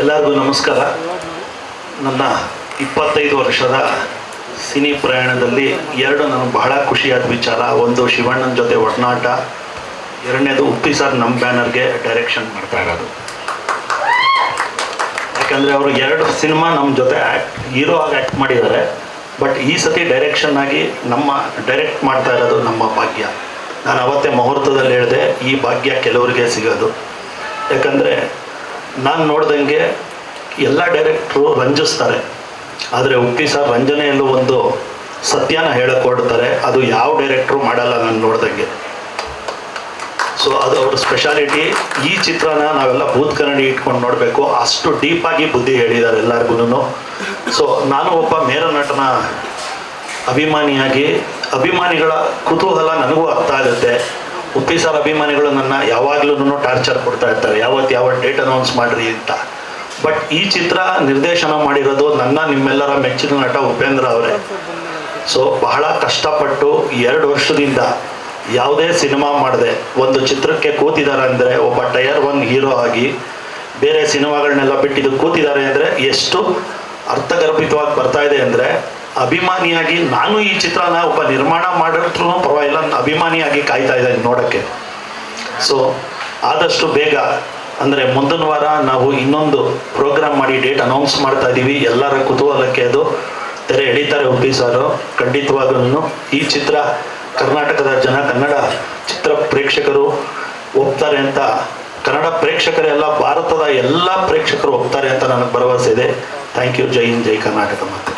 ಎಲ್ಲರಿಗೂ ನಮಸ್ಕಾರ. ನನ್ನ ಇಪ್ಪತ್ತೈದು ವರ್ಷದ ಸಿನಿ ಪ್ರಯಾಣದಲ್ಲಿ ಎರಡು ನನಗೆ ಬಹಳ ಖುಷಿಯಾದ ವಿಚಾರ. ಒಂದು ಶಿವಣ್ಣನ ಜೊತೆ ಒಡನಾಟ, ಎರಡನೇದು ಉಪ್ಪಿ ಸರ್ ನಮ್ಮ ಬ್ಯಾನರ್ಗೆ ಡೈರೆಕ್ಷನ್ ಮಾಡ್ತಾ ಇರೋದು. ಯಾಕಂದರೆ ಅವರು ಎರಡು ಸಿನಿಮಾ ನಮ್ಮ ಜೊತೆ ಆ್ಯಕ್ಟ್ ಹೀರೋ ಆಗಿ ಆ್ಯಕ್ಟ್ ಮಾಡಿದ್ದಾರೆ. ಬಟ್ ಈ ಸತಿ ಡೈರೆಕ್ಷನ್ ಆಗಿ ನಮ್ಮ ಡೈರೆಕ್ಟ್ ಮಾಡ್ತಾ ಇರೋದು ನಮ್ಮ ಭಾಗ್ಯ. ನಾನು ಅವತ್ತೇ ಮುಹೂರ್ತದಲ್ಲಿ ಹೇಳಿದೆ, ಈ ಭಾಗ್ಯ ಕೆಲವರಿಗೆ ಸಿಗೋದು. ಯಾಕಂದರೆ ನಾನು ನೋಡ್ದಂಗೆ ಎಲ್ಲ ಡೈರೆಕ್ಟ್ರು ರಂಜಿಸ್ತಾರೆ. ಆದರೆ ಉಪ್ಪಿ ಸರ್ ರಂಜನೆಯಲ್ಲೂ ಒಂದು ಸತ್ಯನ ಹೇಳಕ್ಕೆ ಹೊಡ್ತಾರೆ ಅದು ಯಾವ ಡೈರೆಕ್ಟ್ರು ಮಾಡಲ್ಲ ನಾನು ನೋಡ್ದಂಗೆ. ಸೊ ಅದು ಅವ್ರ ಸ್ಪೆಷಾಲಿಟಿ ಈ ಚಿತ್ರನ ನಾವೆಲ್ಲ ಭೂತ್ ಕನ್ನಡಿ ಇಟ್ಕೊಂಡು ನೋಡಬೇಕು. ಅಷ್ಟು ಡೀಪಾಗಿ ಬುದ್ಧಿ ಹೇಳಿದ್ದಾರೆ ಎಲ್ಲರಿಗೂ ಸೊ ನಾನು ಒಬ್ಬ ಮೇರ ನಟನ ಅಭಿಮಾನಿಯಾಗಿ, ಅಭಿಮಾನಿಗಳ ಕುತೂಹಲ ನನಗೂ ಅರ್ಥ ಆಗುತ್ತೆ ಉಪ್ಪಿ ಸರ್ ಅಭಿಮಾನಿಗಳು ನನ್ನ ಯಾವಾಗ್ಲೂ ಟಾರ್ಚರ್ ಕೊಡ್ತಾ ಇರ್ತಾರೆ. ಯಾವತ್ತು ಯಾವ ಡೇಟ್ ಅನೌನ್ಸ್ ಮಾಡ್ರಿ ಅಂತ. ಬಟ್ ಈ ಚಿತ್ರ ನಿರ್ದೇಶನ ಮಾಡಿರೋದು ನನ್ನ ನಿಮ್ಮೆಲ್ಲರ ಮೆಚ್ಚಿನ ನಟ ಉಪೇಂದ್ರ ಅವರೇ. ಸೊ ಬಹಳ ಕಷ್ಟಪಟ್ಟು ಎರಡು ವರ್ಷದಿಂದ ಯಾವುದೇ ಸಿನಿಮಾ ಮಾಡದೆ. ಒಂದು ಚಿತ್ರಕ್ಕೆ ಕೂತಿದ್ದಾರೆ ಅಂದರೆ ಒಬ್ಬ ಟಯರ್ ಒನ್ ಹೀರೋ ಆಗಿ ಬೇರೆ ಸಿನಿಮಾಗಳನ್ನೆಲ್ಲ ಬಿಟ್ಟಿದ್ದು ಕೂತಿದ್ದಾರೆ ಅಂದರೆ ಎಷ್ಟು ಅರ್ಥಗರ್ಭಿತವಾಗಿ ಬರ್ತಾ ಇದೆ ಅಂದರೆ ಅಭಿಮಾನಿಯಾಗಿ ನಾನು ಈ ಚಿತ್ರನ ಒಬ್ಬ ನಿರ್ಮಾಣ ಮಾಡಿದ್ರು ಪರವಾಗಿಲ್ಲ ಅಭಿಮಾನಿಯಾಗಿ ಕಾಯ್ತಾ ಇದ್ದೀನಿ ನೋಡೋಕ್ಕೆ. ಸೊ ಆದಷ್ಟು ಬೇಗ, ಅಂದರೆ ಮುಂದಿನ ವಾರ ನಾವು ಇನ್ನೊಂದು ಪ್ರೋಗ್ರಾಮ್ ಮಾಡಿ, ಡೇಟ್ ಅನೌನ್ಸ್ ಮಾಡ್ತಾ ಇದ್ದೀವಿ ಎಲ್ಲರ ಕುತೂಹಲಕ್ಕೆ ಅದು ತೆರೆ ಎಳಿತಾರೆ ಉಪ್ಪಿ ಸಾರು. ಈ ಚಿತ್ರ ಕರ್ನಾಟಕದ ಜನ ಕನ್ನಡ ಚಿತ್ರ ಪ್ರೇಕ್ಷಕರು ಒಪ್ತಾರೆ ಅಂತ, ಕನ್ನಡ ಪ್ರೇಕ್ಷಕರೆಲ್ಲ ಭಾರತದ ಎಲ್ಲ ಪ್ರೇಕ್ಷಕರು ಒಪ್ತಾರೆ ಅಂತ ನನಗೆ ಭರವಸೆ ಇದೆ. ಥ್ಯಾಂಕ್ ಯು ಜೈ ಹಿಂದ್, ಜೈ ಕರ್ನಾಟಕ ಮಾತು.